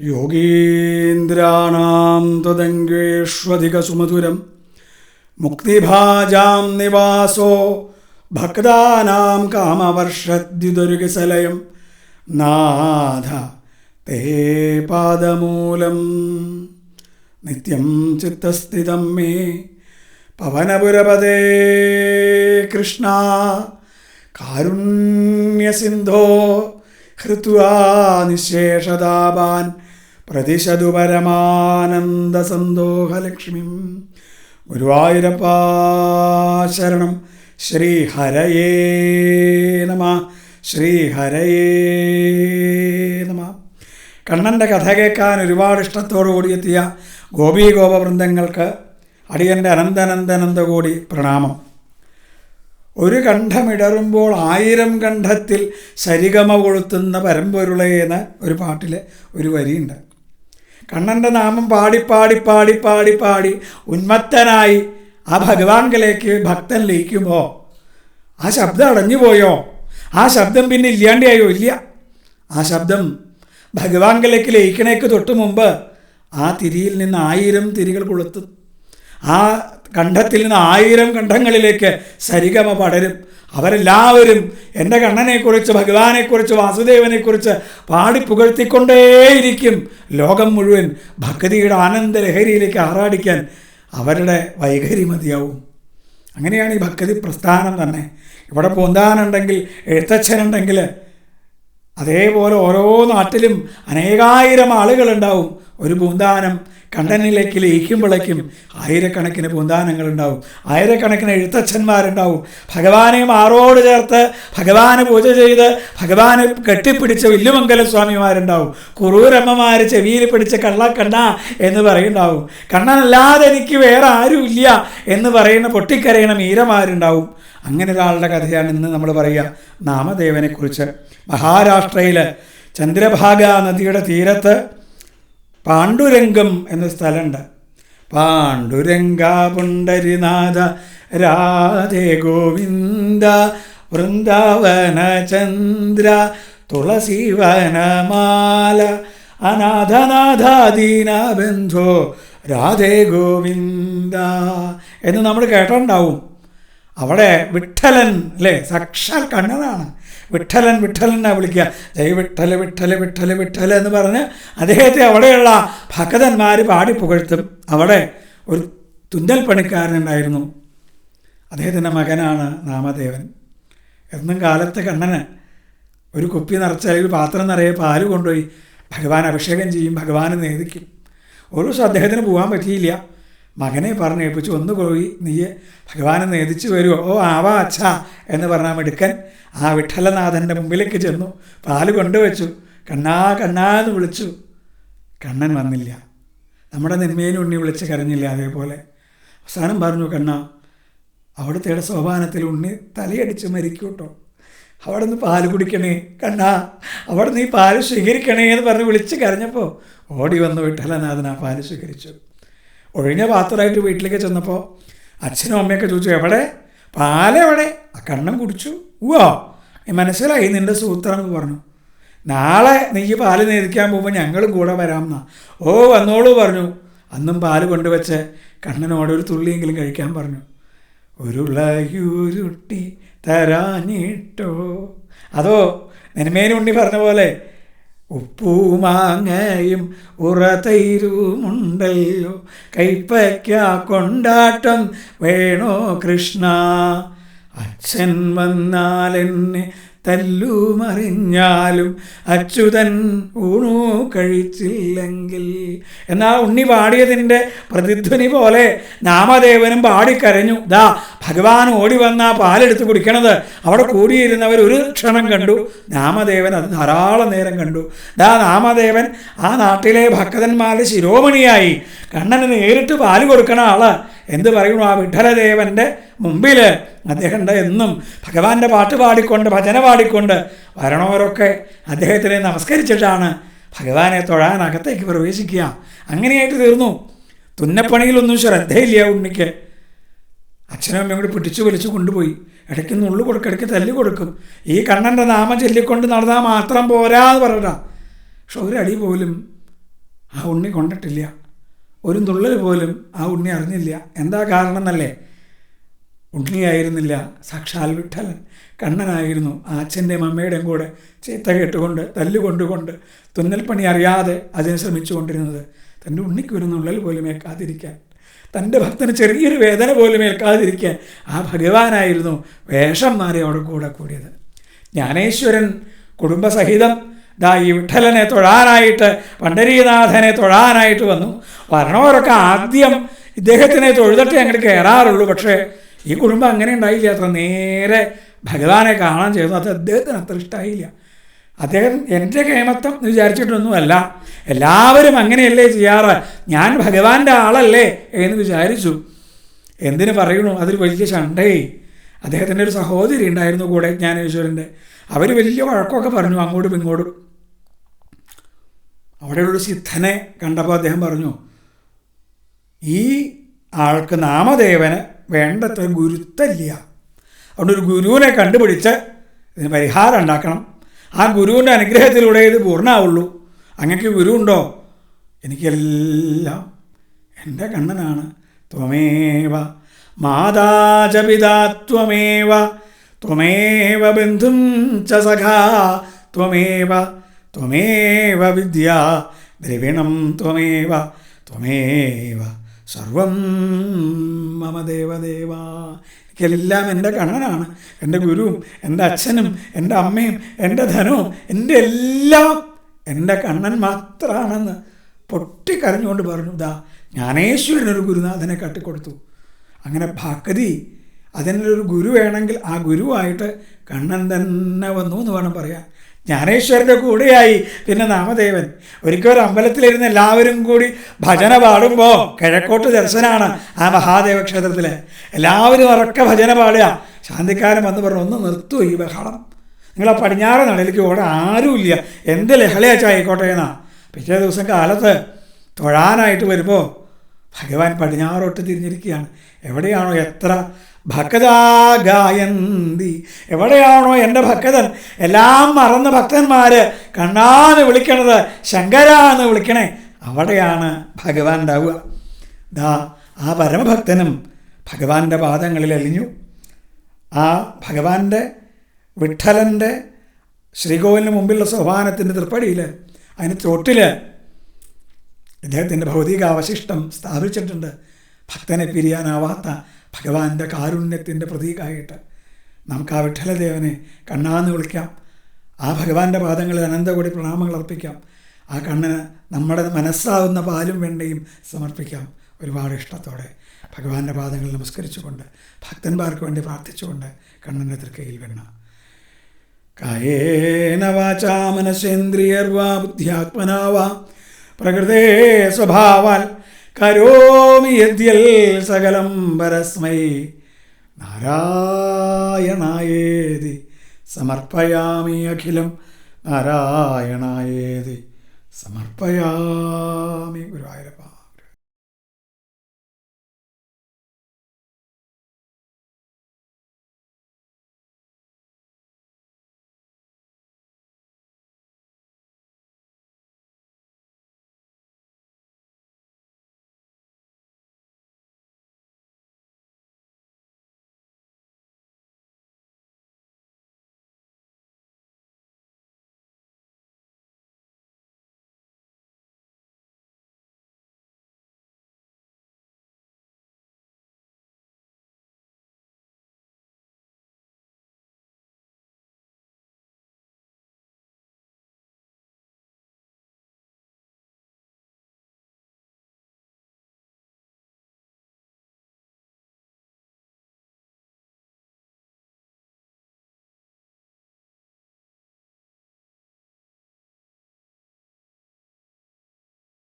യോഗീന്ദ്രാണാം ത്വദംഗേഷ്വധികസുമധുരം. മുക്തിഭാജാം നിവാസോ ഭക്താനാം കാമവർഷദ്യുതരുകസലയം. നാഥ തേ പാദമൂലം. നിത്യം ചിത്തസ്ഥിതം മേ പവനപുരപദേ കൃഷ്ണ. കാരുണ്യസിന്ധോ ഹൃത്വാ നിശേഷതാപാൻ പ്രതിശതു പരമാനന്ദ സന്തോഹലക്ഷ്മിം ഗുരുവായൂരപ്പാശരണം. ശ്രീഹരയേ നമ. ശ്രീഹരയേ നമ. കണ്ണന്റെ കഥ കേൾക്കാൻ ഒരുപാട് ഇഷ്ടത്തോടു കൂടിയെത്തിയ ഗോപീ ഗോപവൃന്ദങ്ങൾക്ക് അടിയന്റെ അനന്തനന്ദനന്ദ കൂടി പ്രണാമം. ഒരു കണ്ഠമിടറുമ്പോൾ ആയിരം കണ്ഠത്തിൽ സരിഗമ കൊളുത്തുന്ന പരമ്പൊരുളയെന്ന് ഒരു പാട്ടിൽ ഒരു വരിയുണ്ട്. കണ്ണന്റെ നാമം പാടി പാടി പാടി പാടി പാടി ഉന്മത്തനായി ആ ഭഗവാൻകിലേക്ക് ഭക്തൻ ലയിക്കുമ്പോൾ ആ ശബ്ദം അടഞ്ഞു പോയോ? ആ ശബ്ദം പിന്നെ ഇല്ലാണ്ടായോ? ഇല്ല. ആ ശബ്ദം ഭഗവാൻകിലേക്ക് ലയിക്കണേക്ക് തൊട്ട് മുമ്പ് ആ തിരിയിൽ നിന്ന് ആയിരം തിരികൾ കൊളുത്തും. ആ കണ്ഠത്തിൽ നിന്ന് ആയിരം കണ്ഠങ്ങളിലേക്ക് സരിഗമ പടരും. അവരെല്ലാവരും എന്റെ കണ്ണനെക്കുറിച്ച് ഭഗവാനെക്കുറിച്ച് വാസുദേവനെക്കുറിച്ച് പാടി പുകഴ്ത്തിക്കൊണ്ടേയിരിക്കും. ലോകം മുഴുവൻ ഭക്തിയുടെ ആനന്ദ ലഹരിയിലേക്ക് ആറാടിക്കാൻ അവരുടെ വൈഖരി മതിയാവും. അങ്ങനെയാണ് ഈ ഭക്തി പ്രസ്ഥാനം തന്നെ. ഇവിടെ പൂന്താനുണ്ടെങ്കിൽ എഴുത്തച്ഛനുണ്ടെങ്കിൽ അതേപോലെ ഓരോ നാട്ടിലും അനേകായിരം ആളുകളുണ്ടാവും. ഒരു പൂന്താനം കണ്ടനിലേക്ക് ലയിക്കുമ്പോഴേക്കും ആയിരക്കണക്കിന് പൂന്താനങ്ങളുണ്ടാവും. ആയിരക്കണക്കിന് എഴുത്തച്ഛന്മാരുണ്ടാവും. ഭഗവാനെ മാറോട് ചേർത്ത് ഭഗവാന് പൂജ ചെയ്ത് ഭഗവാന് കെട്ടിപ്പിടിച്ച വില്ലുമംഗല സ്വാമിമാരുണ്ടാവും. കുറൂരമ്മമാർ ചെവിയിൽ പിടിച്ച കള്ള കണ്ണ എന്ന് പറയുണ്ടാവും കണ്ണനല്ലാതെ എനിക്ക് വേറെ ആരുമില്ല എന്ന് പറയുന്ന പൊട്ടിക്കരയണ മീരമാരുണ്ടാവും അങ്ങനെ ഒരാളുടെ കഥയാണ് ഇന്ന് നമ്മൾ പറയുക. നാമദേവനെക്കുറിച്ച്. മഹാരാഷ്ട്രയിൽ ചന്ദ്രഭാഗ നദിയുടെ തീരത്ത് പാണ്ഡുരംഗം എന്ന സ്ഥലമുണ്ട്. പാണ്ഡുരംഗ പുണ്ടരിനാഥ രാധേ ഗോവിന്ദ വൃന്ദാവന ചന്ദ്ര തുളസീവനമാല അനാഥനാഥാദീന ബന്ധോ രാധേ ഗോവിന്ദ എന്ന് നമ്മൾ കേട്ടിട്ടുണ്ടാവും. അവിടെ വിട്ടലൻ അല്ലേ സാക്ഷാൽ കണ്ണനാണ്. വിട്ടലൻ എന്നാ വിളിക്കുക. ജയ് വിട്ടൽ വിട്ടൽ വിട്ടൽ വിട്ടൽ എന്ന് പറഞ്ഞ് അദ്ദേഹത്തെ അവിടെയുള്ള ഭക്തന്മാർ പാടി പുകഴ്ത്തും അവിടെ ഒരു തുന്നൽ പണിക്കാരനുണ്ടായിരുന്നു. അദ്ദേഹത്തിന്റെ മകനാണ് നാമദേവൻ. എന്നും കാലത്ത് കണ്ണന് ഒരു കുപ്പി നിറച്ച് ഒരു പാത്രം നിറയെ പാൽ കൊണ്ടുപോയി ഭഗവാൻ അഭിഷേകം ചെയ്യും ഭഗവാൻ നേദിക്കും. ഒരു ദിവസം അദ്ദേഹത്തിന് പോകാൻ പറ്റിയില്ല. മകനെ പറഞ്ഞേൽപ്പിച്ചു ഒന്ന് പോയി നീ ഭഗവാനെ നേതിച്ചു വരുമോ ഓ ആവാ അച്ഛാ എന്ന് പറഞ്ഞാൽ മിടുക്കൻ ആ വിഠലനാഥന്റെ മുമ്പിലേക്ക് ചെന്നു. പാൽ കൊണ്ടുവച്ചു. കണ്ണാ കണ്ണാ എന്ന് വിളിച്ചു. കണ്ണൻ വന്നില്ല. നമ്മുടെ നിന്മേനും ഉണ്ണി വിളിച്ച് കരഞ്ഞില്ല അതേപോലെ. അവസാനം പറഞ്ഞു കണ്ണ അവിടുത്തെ സോപാനത്തിൽ ഉണ്ണി തലയടിച്ച് മരിക്കൂട്ടോ അവിടെ നിന്ന് പാൽ കുടിക്കണേ. കണ്ണാ അവിടെ നിന്ന് ഈ പാൽ സ്വീകരിക്കണേ എന്ന് പറഞ്ഞ് വിളിച്ച് കരഞ്ഞപ്പോൾ ഓടി വന്നു വിട്ടലനാഥൻ ആ പാൽ സ്വീകരിച്ചു ഒഴിഞ്ഞ പാത്രമായിട്ട് വീട്ടിലേക്ക് ചെന്നപ്പോൾ അച്ഛനും അമ്മയൊക്കെ ചോദിച്ചു എവിടെ? പാലെവിടെ ആ കണ്ണം കുടിച്ചു. ഉവോ മനസ്സിലായി നിന്റെ സൂത്രം എന്ന് പറഞ്ഞു. നാളെ നീ പാൽ നേരിക്കാൻ പോകുമ്പോൾ ഞങ്ങളും കൂടെ വരാമെന്നാ. ഓ വന്നോളൂ പറഞ്ഞു. അന്നും പാൽ കൊണ്ടുവച്ച് കണ്ണനോട് ഒരു തുള്ളിയെങ്കിലും കഴിക്കാൻ പറഞ്ഞു. ഉരുളയുരുട്ടി തരാഞ്ഞിട്ടോ? അതോ നെന്മേനുണ്ണി പറഞ്ഞ പോലെ ഉപ്പുമാങ്ങയും ഉറതൈരുമുണ്ടല്ലോ. കൈപ്പയ്ക്ക കൊണ്ടാട്ടം വേണോ കൃഷ്ണ? അച്ഛൻ വന്നാൽ എന്നെ തല്ലുമറിഞ്ഞാലും അച്യുതൻ ഊണു കഴിച്ചില്ലെങ്കിൽ. എന്നാ ഉണ്ണി പാടിയതിന്റെ പ്രതിധ്വനി പോലെ നാമദേവനും പാടിക്കരഞ്ഞു. ദാ ഭഗവാൻ ഓടി വന്ന പാലെടുത്ത് കുടിക്കണത്. അവിടെ കൂടിയിരുന്നവർ ഒരു ക്ഷണം കണ്ടു. നാമദേവൻ അത് ധാരാളം നേരം കണ്ടു. ദാ നാമദേവൻ ആ നാട്ടിലെ ഭക്തന്മാരുടെ ശിരോമണിയായി. കണ്ണന് നേരിട്ട് പാൽ കൊടുക്കണ ആൾ. എന്ത് പറയുന്നു ആ വിഠലദേവന്റെ മുമ്പിൽ അദ്ദേഹം എന്നും ഭഗവാന്റെ പാട്ട് പാടിക്കൊണ്ട് ഭജന പാടിക്കൊണ്ട് വരണവരൊക്കെ അദ്ദേഹത്തിനെ നമസ്കരിച്ചിട്ടാണ് ഭഗവാനെ തൊഴാൻ അകത്തേക്ക് പ്രവേശിക്കുക. അങ്ങനെയായിട്ട് തീർന്നു. തുന്നപ്പണിയിലൊന്നും ശ്രദ്ധയില്ല ഉണ്ണിക്ക്. അച്ഛനും അമ്മയും കൂടി പിടിച്ചു വലിച്ചു കൊണ്ടുപോയി. ഇടയ്ക്ക് നുള്ളു കൊടുക്കും ഇടയ്ക്ക് തല്ലി കൊടുക്കും. ഈ കണ്ണന്റെ നാമം ചൊല്ലിക്കൊണ്ട് നടന്നാൽ മാത്രം പോരാ എന്ന് പറയട്ടാ പക്ഷെ ഒരടി പോലും ആ ഉണ്ണി കൊണ്ടിട്ടില്ല. ഒരു തുള്ളൽ പോലും ആ ഉണ്ണി അറിഞ്ഞില്ല. എന്താ കാരണം എന്നല്ലേ ഉണ്ണിയായിരുന്നില്ല സാക്ഷാൽ വിട്ടലൻ കണ്ണനായിരുന്നു. അച്ഛന്റെയും അമ്മയുടെയും കൂടെ ചീത്ത കേട്ടുകൊണ്ട് തല്ലുകൊണ്ടുകൊണ്ട് തുന്നൽപ്പണി അറിയാതെ അതിന് ശ്രമിച്ചുകൊണ്ടിരുന്നത്. തന്റെ ഉണ്ണിക്ക് ഒരു നുള്ളൽ പോലും ഏൽക്കാതിരിക്കാൻ തന്റെ ഭക്തന് ചെറിയൊരു വേദന പോലും ഏൽക്കാതിരിക്കാൻ ആ ഭഗവാനായിരുന്നു വേഷം മാറി അവിടെ കൂടെ കൂടിയത്. ജ്ഞാനേശ്വരൻ കുടുംബസഹിതം ദാ ഈ വിഠലനെ തൊഴാനായിട്ട് പണ്ഡരീനാഥനെ തൊഴാനായിട്ട് വന്നു. വരണവരൊക്കെ ആദ്യം ഇദ്ദേഹത്തിനെ തൊഴുതട്ടെ അങ്ങോട്ട് കയറാറുള്ളൂ പക്ഷേ ഈ കുടുംബം അങ്ങനെ ഉണ്ടായില്ല. അത്ര നേരെ ഭഗവാനെ കാണാൻ ചെയ്തു. അത് അദ്ദേഹത്തിന് അത്ര ഇഷ്ടമായില്ല അദ്ദേഹം എന്റെ കേമത്വം എന്ന് വിചാരിച്ചിട്ടൊന്നുമല്ല. എല്ലാവരും അങ്ങനെയല്ലേ ചെയ്യാറ്? ഞാൻ ഭഗവാന്റെ ആളല്ലേ എന്ന് വിചാരിച്ചു. എന്തിനു പറയണു അതൊരു വലിയ ചണ്ടേ. അദ്ദേഹത്തിന്റെ ഒരു സഹോദരി ഉണ്ടായിരുന്നു കൂടെ ജ്ഞാനേശ്വരന്റെ. അവർ വലിയ വഴക്കമൊക്കെ പറഞ്ഞു അങ്ങോട്ടും ഇങ്ങോട്ടും. അവിടെയുള്ളൊരു സിദ്ധനെ കണ്ടപ്പോൾ അദ്ദേഹം പറഞ്ഞു ഈ ആൾക്ക് നാമദേവന് വേണ്ടത്ര ഗുരുത്തല്ല അതുകൊണ്ട് ഒരു ഗുരുവിനെ കണ്ടുപിടിച്ച് ഇതിന് പരിഹാരം ഉണ്ടാക്കണം. ആ ഗുരുവിന്റെ അനുഗ്രഹത്തിലൂടെ ഇത് പൂർണമാവുള്ളൂ അങ്ങക്ക് ഗുരു ഉണ്ടോ എനിക്കെല്ലാം. എന്റെ കണ്ണനാണ്. ത്വമേവ. മാതാച പിതാ ത്വമേവ. ത്വമേവ ബന്ധും ച സഖാ. ത്വമേവ. ത്വമേവ വിദ്യ ദ്രവിണം ത്വമേവ ത്വമേവ സർവം മമ ദേവദേവ എനിക്കെല്ലാം എന്റെ കണ്ണനാണ് എന്റെ ഗുരുവും എന്റെ അച്ഛനും എന്റെ അമ്മയും എന്റെ ധനവും എന്റെ എല്ലാം എന്റെ കണ്ണൻ മാത്രമാണെന്ന് പൊട്ടിക്കരഞ്ഞുകൊണ്ട് പറഞ്ഞു ദാ ജ്ഞാനേശ്വരനൊരു ഗുരുനാഥനെ കട്ടിക്കൊടുത്തു. അങ്ങനെ ഭാഗതി അതിനൊരു ഗുരു വേണമെങ്കിൽ ആ ഗുരുവായിട്ട് കണ്ണൻ തന്നെ വന്നു എന്ന് വേണം പറയാൻ. ജ്ഞാനേശ്വരന്റെ കൂടെയായി. പിന്നെ നാമദേവൻ. ഒരിക്കൽ ഒരു അമ്പലത്തിലിരുന്ന് എല്ലാവരും കൂടി ഭജന പാടുമ്പോൾ കിഴക്കോട്ട് ദർശനമാണ് ആ മഹാദേവ ക്ഷേത്രത്തിൽ എല്ലാവരും ഉറക്കെ ഭജന പാടുക. ശാന്തിക്കാരൻ വന്ന് പറഞ്ഞു ഒന്ന് നിർത്തൂ ഈ ബഹളം. നിങ്ങൾ ആ പടിഞ്ഞാറ് നടയിലേക്ക് ഓടാൻ ആരുമില്ല. എന്ത് ലഹളയാച്ചാ ആയിക്കോട്ടെ എന്നാ. പിറ്റേ ദിവസം കാലത്ത് തൊഴാനായിട്ട് വരുമ്പോൾ ഭഗവാൻ പടിഞ്ഞാറോട്ട് തിരിഞ്ഞിരിക്കുകയാണ്. എവിടെയാണോ എത്ര ഭക്തദാഗായന്തി എവിടെയാണോ എന്റെ ഭക്തൻ? എല്ലാം മറന്ന ഭക്തന്മാർ കണ്ണാന്ന് വിളിക്കണത് ശങ്കര എന്ന് വിളിക്കണേ. അവിടെയാണ് ഭഗവാൻ ഉണ്ടാവുക. ദാ ആ പരമഭക്തനും ഭഗവാന്റെ പാദങ്ങളിൽ അലിഞ്ഞു ആ ഭഗവാന്റെ വിഠലന്റെ ശ്രീകോവിലിന് മുമ്പിലുള്ള സോപാനത്തിന്റെ തൃപ്പടിയിൽ അതിന് തൊട്ടിൽ ഇദ്ദേഹത്തിന്റെ ഭൗതിക അവശിഷ്ടം സ്ഥാപിച്ചിട്ടുണ്ട്. ഭക്തനെ പിരിയാനാവാത്ത ഭഗവാന്റെ കാരുണ്യത്തിന്റെ പ്രതീകമായിട്ട് നമുക്ക് ആ വിഠലദേവനെ കണ്ണാന്ന് വിളിക്കാം. ആ ഭഗവാന്റെ പാദങ്ങളിൽ അനന്തകോടി പ്രണാമങ്ങൾ അർപ്പിക്കാം. ആ കണ്ണിന് നമ്മുടെ മനസ്സാവുന്ന പാലും വെണ്ണയും സമർപ്പിക്കാം. ഒരുപാട് ഇഷ്ടത്തോടെ ഭഗവാന്റെ പാദങ്ങളിൽ നമസ്കരിച്ചുകൊണ്ട് ഭക്തന്മാർക്ക് വേണ്ടി പ്രാർത്ഥിച്ചുകൊണ്ട് കണ്ണന്റെ തൃക്കയിൽ വെണ്ണ. കായേന വാചാ മനസേന്ദ്രിയർവാ ബുദ്ധ്യാത്മനാ വാ പ്രകൃതേ സ്വഭാവാൽ കരോമി യദ്യൽ സകലം പരസ്മൈ. നാരായണായേതി. സമർപ്പയാമി അഖിലം നാരായണായേതി. സമർപ്പയാമി ഗുരുവായൂരപ്പ